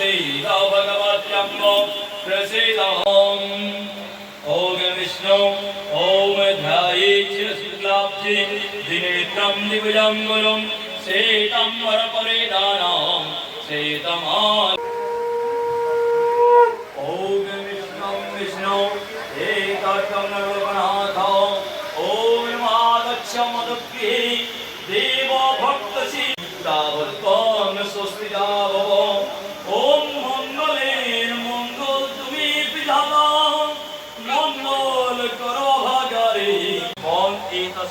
प्रसीदा भगवत्यं प्रसीदाम् ॐ विष्णु ॐ ध्याये चिरशुक्लाब्धि दिनेत्रं दिव्यं गुरुं शेतं वरपरिधानां शेतमा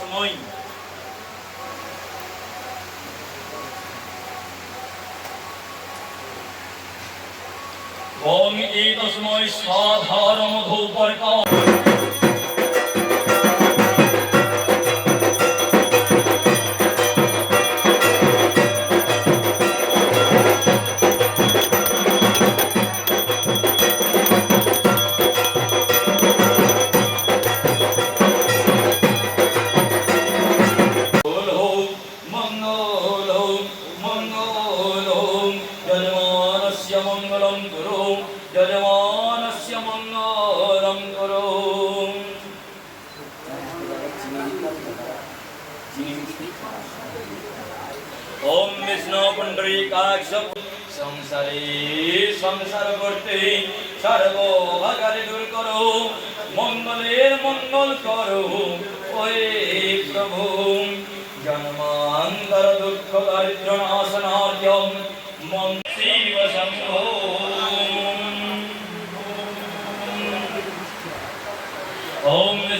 এতস্মৈ ওম এতস্মৈ সাধারণ ধূপর্কা মঙ্গল যজমানস্য মঙ্গলং কুরু ওম বিষ্ণু পুণ্ডরীকাক্ষ সংসারে সংসার করতে সর্বভাগারে দূর করো মঙ্গলের মঙ্গল করো ওয়ে প্রভু জন্মান্তর দুঃখ দারিদ্র নাশনার্যম শিব শম্ভো ॐ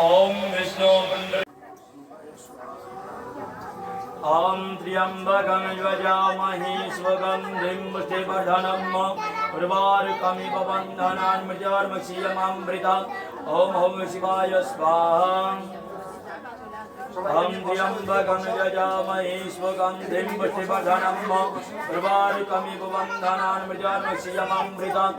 ॐ विष्णु ॐ त्र्यम्बकमिवजामहे स्वगन्धिं प्रतिवर्धनम् उर्वारुकमिव बन्धनान्मृजार्मक्षीयमामृतम् ॐ हौं शिवाय स्वाहा। ॐ त्र्यम्बकमिवजामहे स्वगन्धिं प्रतिवर्धनम् उर्वारुकमिव बन्धनान्मृजार्मक्षीयमामृतम्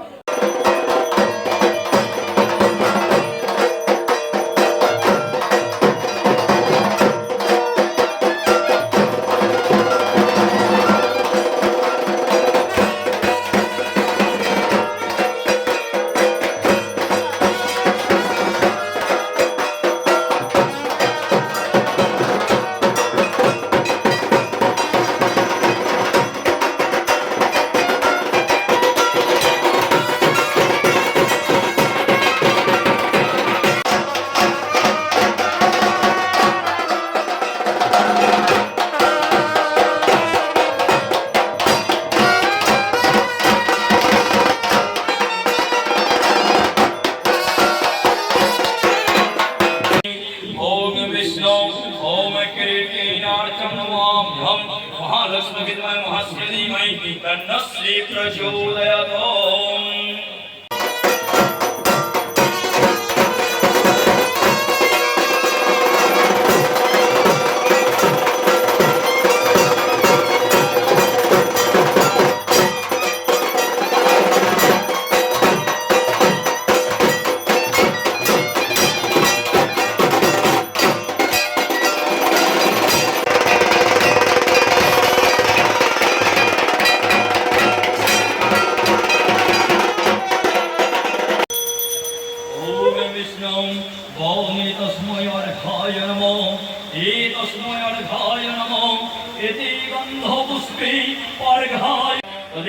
किरीटीनार्थं नमाम्यहं महालक्ष्मीविद्महे महास्य धीमहि तन्नः श्री प्रचोदयात्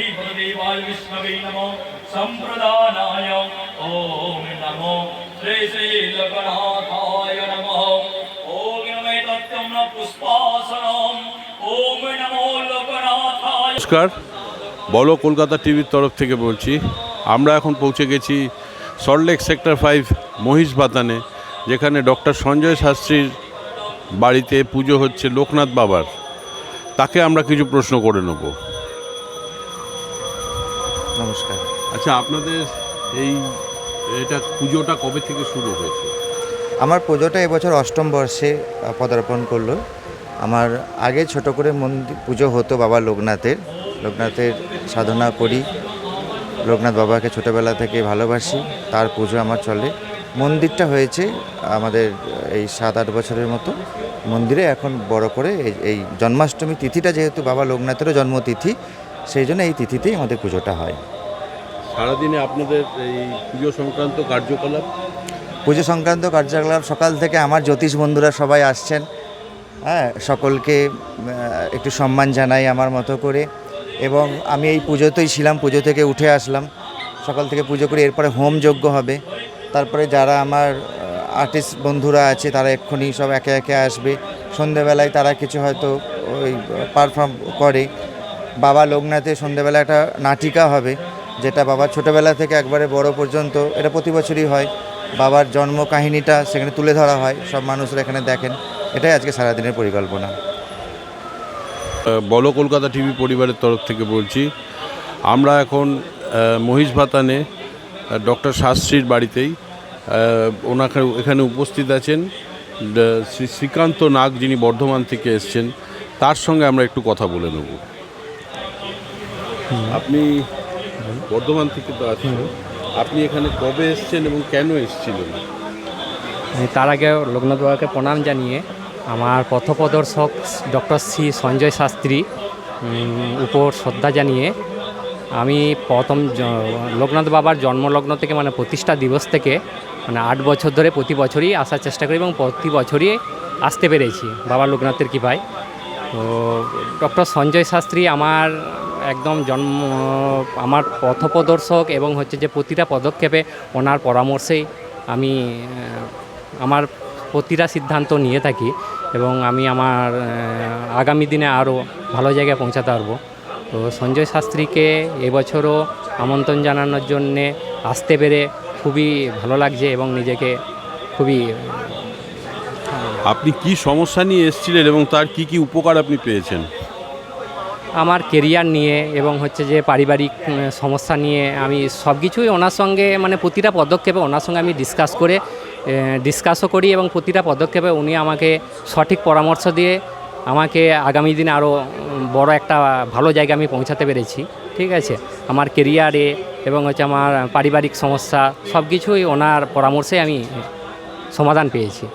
तदीपदेवाय विष्णवे नमो सम्प्रदानाय ॐ नमो श्री श्रीलगणाथाय नमः ॐ नमे तत्त्वं न पुष्पासनम् ॐ नमो लोकनाथाय নমস্কার বলো কলকাতা টিভির তরফ থেকে বলছি আমরা এখন পৌঁছে গেছি সল্টলেক সেক্টর ফাইভ মহিষ বাতানে যেখানে ডক্টর সঞ্জয় শাস্ত্রীর বাড়িতে পুজো হচ্ছে লোকনাথ বাবার তাকে আমরা কিছু প্রশ্ন করে নেব নমস্কার। আচ্ছা আপনাদের এই এটা পুজোটা কবে থেকে শুরু হয়েছে? আমার পুজোটা এবছর অষ্টম বর্ষে পদার্পণ করল। আমার আগে ছোট করে মন্দির পুজো হতো বাবা লোকনাথের। লোকনাথের সাধনা করি। লোকনাথ বাবাকে ছোটোবেলা থেকে ভালোবাসি। তার পুজো আমার চলে। মন্দিরটা হয়েছে আমাদের এই সাত আট বছরের মতো। মন্দিরে এখন বড় করে এই এই জন্মাষ্টমী তিথিটা যেহেতু বাবা লোকনাথেরও জন্মতিথি সেই জন্য এই তিথিতেই আমাদের পুজোটা হয়। সারাদিনে আপনাদের এই পুজো সংক্রান্ত কার্যকলাপ? পুজো সংক্রান্ত কার্যকলাপ সকাল থেকে আমার জ্যোতিষ বন্ধুরা সবাই আসছেন। হ্যাঁ সকলকে একটু সম্মান জানাই আমার মতো করে। এবং আমি এই পুজোতেই ছিলাম পুজো থেকে উঠে আসলাম। সকাল থেকে পুজো করে এরপরে হোম যজ্ঞ হবে। তারপরে যারা আমার আর্টিস্ট বন্ধুরা আছে তারা এক্ষুনি সব একে একে আসবে। সন্ধেবেলায় তারা কিছু হয়তো ওই পারফর্ম করে। বাবা লোকনাথে সন্ধেবেলা একটা নাটিকা হবে, যেটা বাবা ছোটোবেলা থেকে একবারে বড় পর্যন্ত, এটা প্রতি বছরই হয়। বাবার জন্ম কাহিনীটা সেখানে তুলে ধরা হয়, সব মানুষরা এখানে দেখেন। এটাই আজকে সারাদিনের পরিকল্পনা। বলো কলকাতা টিভি পরিবারের তরফ থেকে বলছি, আমরা এখন মহিষ ভাতানে ডক্টর শাস্ত্রীর বাড়িতেই ওনাকে এখানে উপস্থিত আছেন শ্রী শ্রীকান্ত নাগ যিনি বর্ধমান থেকে এসছেন, তার সঙ্গে আমরা একটু কথা বলে নেব। আপনি বর্ধমান থেকে তো আছেন আপনি এখানে কবে এসছেন এবং কেন এসেছিলেন? তার আগে লোকনাথ বাবাকে প্রণাম জানিয়ে আমার পথপ্রদর্শক ডক্টর সি সঞ্জয় শাস্ত্রী উপর শ্রদ্ধা জানিয়ে আমি প্রথম লোকনাথ বাবার জন্মলগ্ন থেকে মানে প্রতিষ্ঠা দিবস থেকে মানে আট বছর ধরে প্রতি বছরই আসার চেষ্টা করি এবং প্রতি বছরই আসতে পেরেছি। বাবা লোকনাথের কৃপায়। তো ডক্টর সঞ্জয় শাস্ত্রী আমার একদম জন্ম, আমার পথপ্রদর্শক এবং হচ্ছে যে প্রতিটা পদক্ষেপে ওনার পরামর্শেই আমি আমার প্রতিটা সিদ্ধান্ত নিয়ে থাকি এবং আমি আমার আগামী দিনে আরও ভালো জায়গায় পৌঁছাতে পারব। তো সঞ্জয় শাস্ত্রীকে এবছরও আমন্ত্রণ জানানোর জন্যে আসতে পেরে খুবই ভালো লাগছে এবং নিজেকে খুবই আপনি কি সমস্যা নিয়ে এসেছিলেন এবং তার কি কি উপকার আপনি পেয়েছেন? আমার কেরিয়ার নিয়ে এবং হচ্ছে যে পারিবারিক সমস্যা নিয়ে আমি সব কিছুই ওনার সঙ্গে মানে প্রতিটা পদক্ষেপে ওনার সঙ্গে আমি ডিসকাস করে ডিসকাসও করি এবং প্রতিটা পদক্ষেপে উনি আমাকে সঠিক পরামর্শ দিয়ে আমাকে আগামী দিনে আরও বড় একটা ভালো জায়গায় আমি পৌঁছাতে পেরেছি। ঠিক আছে? আমার কেরিয়ারে এবং হচ্ছে আমার পারিবারিক সমস্যা সব কিছুই ওনার পরামর্শে আমি সমাধান পেয়েছি।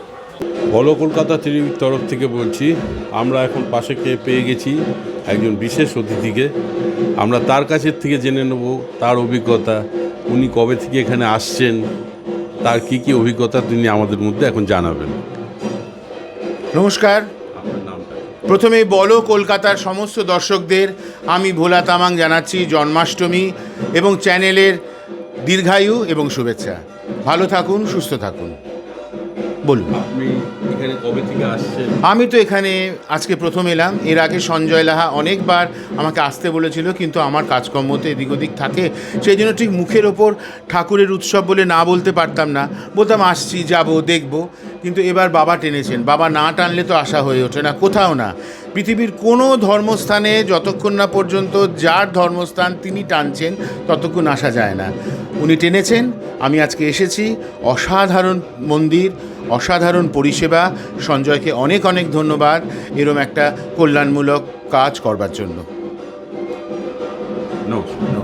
বলো কলকাতা টিভির তরফ থেকে বলছি আমরা এখন পাশে কে পেয়ে গেছি একজন বিশেষ অতিথিকে। আমরা তার কাছের থেকে জেনে নেব তার অভিজ্ঞতা উনি কবে থেকে এখানে আসছেন তার কি কি অভিজ্ঞতা তিনি আমাদের মধ্যে এখন জানাবেন। নমস্কার। প্রথমে বলো কলকাতার সমস্ত দর্শকদের আমি ভোলা তামাং জানাচ্ছি জন্মাষ্টমী এবং চ্যানেলের দীর্ঘায়ু এবং শুভেচ্ছা। ভালো থাকুন সুস্থ থাকুন। বলুন। আমি তো এখানে আজকে প্রথম এলাম। এর আগে সঞ্জয় লাহা অনেকবার আমাকে আসতে বলেছিল কিন্তু আমার কাজকর্ম তো এদিক ওদিক থাকে। সেই জন্য ঠিক মুখের ওপর ঠাকুরের উৎসব বলে না বলতে পারতাম না। বলতাম আসছি যাব দেখব। কিন্তু এবার বাবা টেনেছেন। বাবা না টানলে তো আশা হয়ে ওঠে না কোথাও না। পৃথিবীর কোনো ধর্মস্থানে যতক্ষণ না পর্যন্ত যার ধর্মস্থান তিনি টানছেন ততক্ষণ আসা যায় না। উনি টেনেছেন আমি আজকে এসেছি। অসাধারণ মন্দির অসাধারণ পরিষেবা। সঞ্জয়কে অনেক অনেক ধন্যবাদ। এরম একটা কল্যাণমূলক কাজ করবার জন্য। নমস্কার।